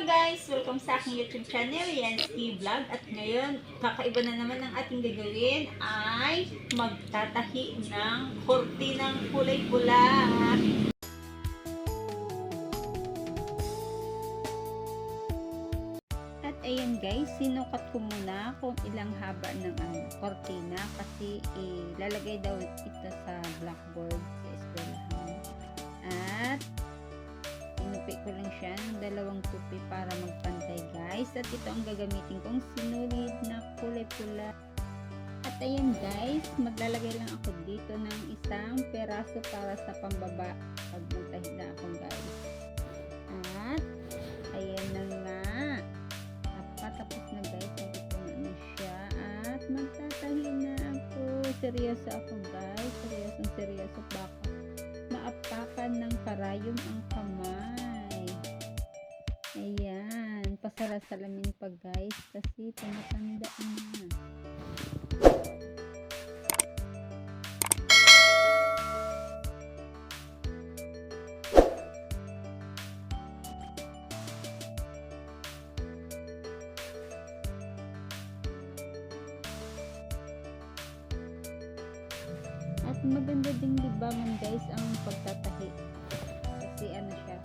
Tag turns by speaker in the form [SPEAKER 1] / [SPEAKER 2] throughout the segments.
[SPEAKER 1] guys! Welcome sa aking YouTube channel, Yansky Vlog. At ngayon, kakaiba na naman ang ating gagawin ay magtatahi ng kortinang kulay pula. At ayan guys, sinukat ko muna kung ilang haba ng ano, kortina kasi ilalagay daw ito sa blackboard sa eskwelahan. At ko lang siya ng dalawang tupi para magpantay guys. At ito ang gagamitin kong sinulid na kulay pula. At ayan guys, maglalagay lang ako dito ng isang peraso para sa pambaba pag magtahi na ako guys. At ayan na nga. Napatapos na guys. Nagito na na siya. At magtatahi na ako. Seryoso ako guys. Seryoso, seryoso. Baka maapakan ng karayom ang kamay. Ayan. Pasara-salamin pa guys kasi tumatanda na. At maganda ding libangan guys ang pagtatahi. Kasi ano siya,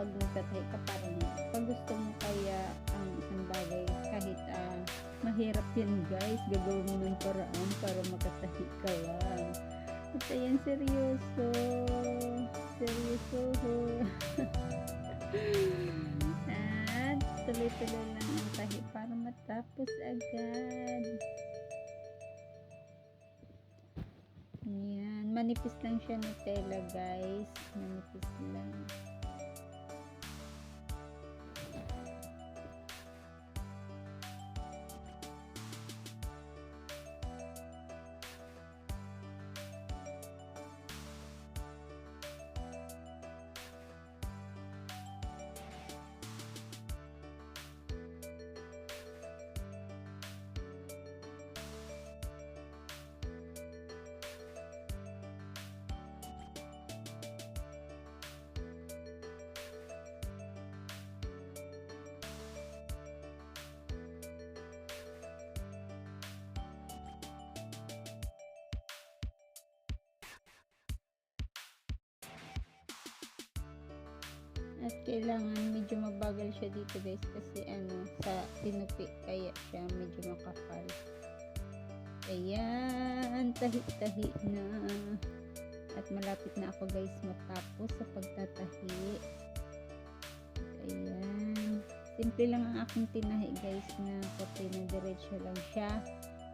[SPEAKER 1] pag nagtatahi ka parang pag gusto mo kaya ang isang bagay kahit ah, mahirap yan guys, gagawin mo ng paraan para makatahi ka lang. At ayan, seryoso. Seryoso. At tuloy-tuloy lang ang tahi para matapos agad. Ayan. Manipis lang siya na tela, guys. Manipis lang. At kailangan medyo mabagal siya dito guys kasi ano sa tinupi kaya siya medyo makapal. Ayan, tahi-tahi na. At malapit na ako guys matapos sa pagtatahi. Ayan. Simple lang ang aking tinahi guys na puti na diretso lang siya.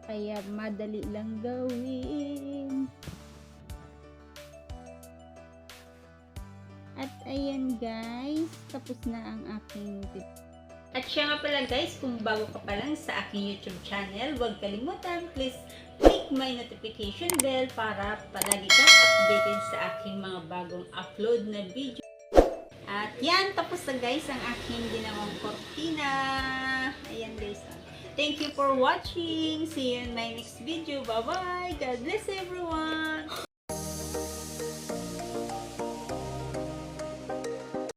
[SPEAKER 1] Kaya madali lang gawin. Ayan guys, tapos na ang aking. At siya nga pala guys, kung bago ka pa lang sa aking YouTube channel, huwag kalimutan, please click my notification bell para palagi kang updated sa aking mga bagong upload na video. At yan, tapos na guys ang aking ginawang cortina. Ayan guys. Thank you for watching. See you in my next video. Bye-bye. God bless everyone.